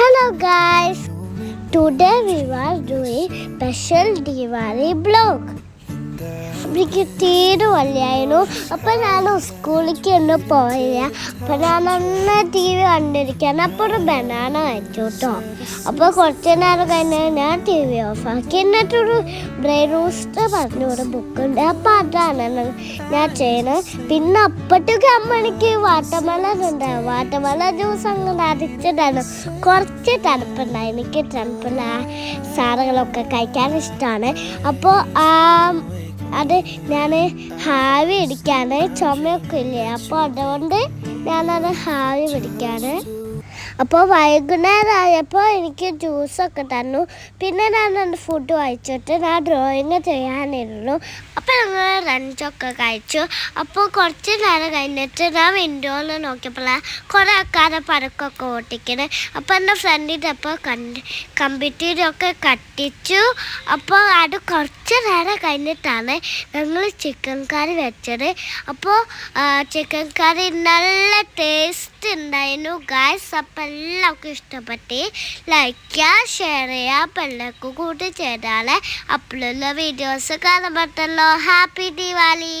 Hello guys, today we are doing special Diwali vlog. എനിക്ക് തീരെ വയ്യായിരുന്നു അപ്പം ഞാൻ സ്കൂളിലേക്ക് ഒന്നും പോയില്ല അപ്പം ഞാൻ അന്ന് ടി വി കണ്ടിരിക്കുകയാണ്. അപ്പോൾ ഒരു ബനാന കഴിച്ചു കേട്ടോ. അപ്പോൾ കുറച്ച് നേരം കഴിഞ്ഞ് ഞാൻ ടി വി ആക്കി. എന്നിട്ടൊരു ബ്രെയിൻ റൂസ്റ്റർ പറഞ്ഞ ഒരു ബുക്ക് ഉണ്ട്. അപ്പോൾ അതാണ് ഞാൻ ചെയ്യുന്നത് പിന്നെ അപ്പോഴത്തേക്ക് അമ്മണിക്ക് വാട്ടമല വാട്ടർമെലൻ ഉണ്ടാവും വാട്ടർമെലൻ ജ്യൂസ് അങ്ങനെ അടിച്ചിട്ടാണ് കുറച്ച് തണുപ്പുണ്ടായി. എനിക്ക് തണുപ്പുള്ള സാധനങ്ങളൊക്കെ കഴിക്കാൻ ഇഷ്ടമാണ് അപ്പോൾ അത് ഞാൻ ഹാവി പിടിക്കാണ് ചുമയൊക്കെ ഇല്ലേ? അപ്പോൾ അതുകൊണ്ട് ഞാനത് ഹാവി പിടിക്കാണ്. അപ്പോൾ വൈകുന്നേരം ആയപ്പോൾ എനിക്ക് ജ്യൂസൊക്കെ തന്നു. പിന്നെ ഞാൻ എന്റെ ഫുഡ് വായിച്ചിട്ട് ഞാൻ ഡ്രോയിങ് ചെയ്യാനിരുന്നു. അപ്പോൾ ഞങ്ങൾ ലഞ്ചൊക്കെ കഴിച്ചു. അപ്പോൾ കുറച്ച് നേരം കഴിഞ്ഞിട്ട് ഞാൻ വിൻഡോയിൽ നോക്കിയപ്പോൾ കുറേ ആൾക്കാരെ പടക്കമൊക്കെ ഓട്ടിക്കണേ. അപ്പോൾ എന്റെ ഫ്രണ്ടിന്റെ അപ്പോൾ കണ്ട് കമ്പ്യൂട്ടറൊക്കെ കട്ടിച്ചു അപ്പോൾ അത് കുറച്ച് നേരം കഴിഞ്ഞിട്ടാണ് ഞങ്ങൾ ചിക്കൻ കറി വെച്ചത്. അപ്പോൾ ചിക്കൻ കറി നല്ല ടേസ്റ്റ് ഉണ്ടായിരുന്നു ഗായ്സ് അപ്പം എല്ലാവർക്കും ഇഷ്ടപ്പെട്ടി ലൈക്ക് ചെയ്യുക ഷെയർ ചെയ്യുക പെണ്ണക്ക് കൂട്ടി ചേരാളെ അപ്പോഴുള്ള വീഡിയോസ് കാണാൻ പറ്റല്ലോ ഹാപ്പി ദിവാലി